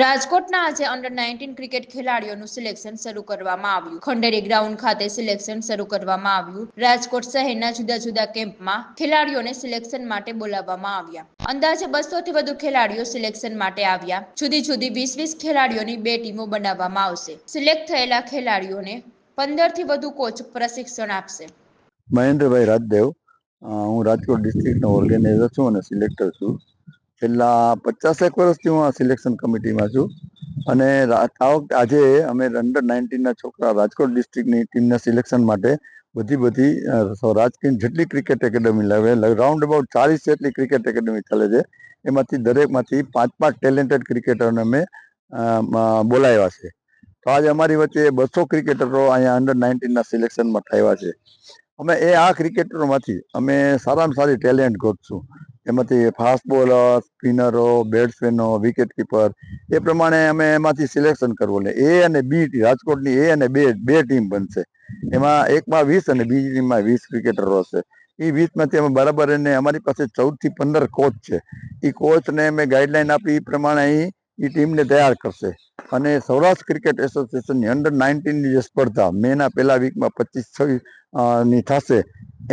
રાજકોટના આજે under nineteen cricket ખેલાડીઓનું સિલેક્શન શરૂ કરવામાં આવ્યું. ખંડેરી ગ્રાઉન્ડ ખાતે સિલેક્શન શરૂ કરવામાં આવ્યું. રાજકોટ શહેરના જુદા જુદા કેમ્પમાં ખેલાડીઓને સિલેક્શન માટે બોલાવવામાં આવ્યા. અંદાજે બસો થી વધુ ખેલાડીઓ સિલેક્શન માટે આવ્યા. જુદી જુદી વીસ વીસ ખેલાડીઓની બે ટીમો બનાવવામાં આવશે. સિલેક્ટ થયેલા ખેલાડીઓને પંદરથી વધુ કોચ પ્રશિક્ષણ આપશે. મહેન્દ્રભાઈ રાજદેવ હું રાજકોટ ડિસ્ટ્રિક્ટનો ઓર્ગેનાઇઝર છું અને સિલેક્ટર છું. છેલ્લા પચાસેક વર્ષથી હું આ સિલેક્શન કમિટીમાં છું. અને આ વખતે આજે અમે અંડર નાઇન્ટીનના છોકરા રાજકોટ ડિસ્ટ્રિક્ટની ટીમના સિલેક્શન માટે બધી બધી રાજકીય જેટલી ક્રિકેટ એકેડમી લાવે રાઉન્ડ અબાઉટ ચાલીસ જેટલી ક્રિકેટ એકેડમી ચાલે છે, એમાંથી દરેકમાંથી પાંચ પાંચ ટેલેન્ટેડ ક્રિકેટરને અમે બોલાવ્યા છે. તો આજે અમારી વચ્ચે બસો ક્રિકેટરો અહીંયા અંડર નાઇન્ટીનના સિલેક્શનમાં થયા છે. અમે એ આ ક્રિકેટરોમાંથી અમે સારામાં સારી ટેલેન્ટ ગોતશું. એમાંથી ફાસ્ટ બોલર સ્પિનરો બેટ્સમેનો વિકેટ કીપર એ પ્રમાણે અમે એમાંથી સિલેક્શન કરવું. ને એ અને બી રાજકોટની એ અને બે બે ટીમ બનશે. એમાં એકમાં વીસ અને બીજી ટીમમાં વીસ ક્રિકેટરો હશે એ વીસમાંથી અમે બરાબર એને અમારી પાસે ચૌદથી પંદર કોચ છે. એ કોચને અમે ગાઈડલાઈન આપી એ પ્રમાણે એ એ ટીમને તૈયાર કરશે. અને સૌરાષ્ટ્ર ક્રિકેટ એસોસિએશનની અંડર નાઇન્ટીનની જે સ્પર્ધા, મેના પહેલા વીકમાં પચીસની થશે,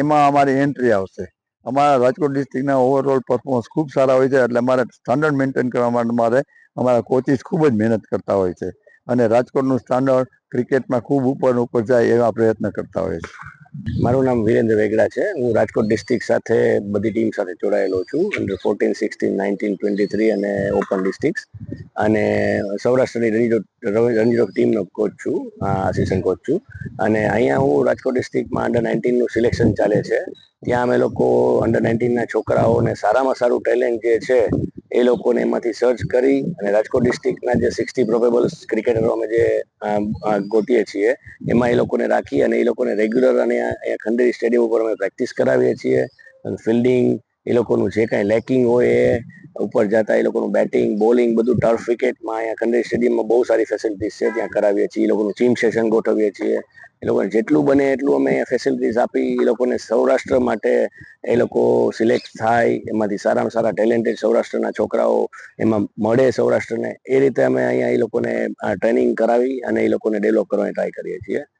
એમાં અમારી એન્ટ્રી આવશે. અમારા રાજકોટ ડિસ્ટ્રિક્ટના ઓવરઓલ પરફોર્મન્સ ખૂબ સારા હોય છે એટલે અમારે સ્ટાન્ડર્ડ મેન્ટેન કરવા માટે અમારે અમારા કોચિસ ખૂબ જ મહેનત કરતા હોય છે અને રાજકોટનું સ્ટાન્ડર્ડ ક્રિકેટમાં ખૂબ ઉપર ઉપર જાય એવા પ્રયત્ન કરતા હોય છે. મારું નામ વિરેન્દ્ર વેગડા છે. હું રાજકોટ ડિસ્ટ્રિક્ટ સાથે બધી ટીમ સાથે જોડાયેલો છું. Under fourteen sixteen nineteen twenty three અને ઓપન ડિસ્ટ્રિક્ટ અને સૌરાષ્ટ્રની રણજી રણજી ટીમનો કોચ છું આસિસ્ટન્ટ કોચ છું. અને અહીંયા હું રાજકોટ ડિસ્ટ્રિક્ટમાં અંડર નાઇન્ટીનનું સિલેક્શન ચાલે છે. ત્યાં અમે લોકો અંડર નાઇન્ટીનના છોકરાઓને સારામાં સારું ટેલેન્ટ જે છે, એ લોકોને એમાંથી સર્ચ કરી અને રાજકોટ ડિસ્ટ્રિક્ટના જે સિક્સટી પ્રોબેબલ ક્રિકેટરો અમે જે ગોતીએ છીએ, એમાં એ લોકોને રાખી અને એ લોકોને રેગ્યુલર અને અહીંયા ખંડેરી સ્ટેડિયમ ઉપર અમે પ્રેક્ટિસ કરાવીએ છીએ. અને ફિલ્ડિંગ એ લોકોનું જે કાંઈ લેકિંગ હોય એ ઉપર જતા એ લોકોનું બેટિંગ બોલિંગ બધું ટર્ફ વિકેટમાં અહીંયા ખંડેરી સ્ટેડિયમમાં બહુ સારી ફેસિલિટીઝ છે, ત્યાં કરાવીએ છીએ, એ લોકોનું ચીમ સેશન ગોઠવીએ છીએ. એ લોકોને જેટલું બને એટલું અમે ફેસિલિટીઝ આપી એ લોકોને સૌરાષ્ટ્ર માટે એ લોકો સિલેક્ટ થાય, એમાંથી સારામાં સારા ટેલેન્ટેડ સૌરાષ્ટ્રના છોકરાઓ એમાં મળે સૌરાષ્ટ્રને. એ રીતે અમે અહીંયા એ લોકોને ટ્રેનિંગ કરાવી અને એ લોકોને ડેવલપ કરવાની ટ્રાય કરીએ છીએ.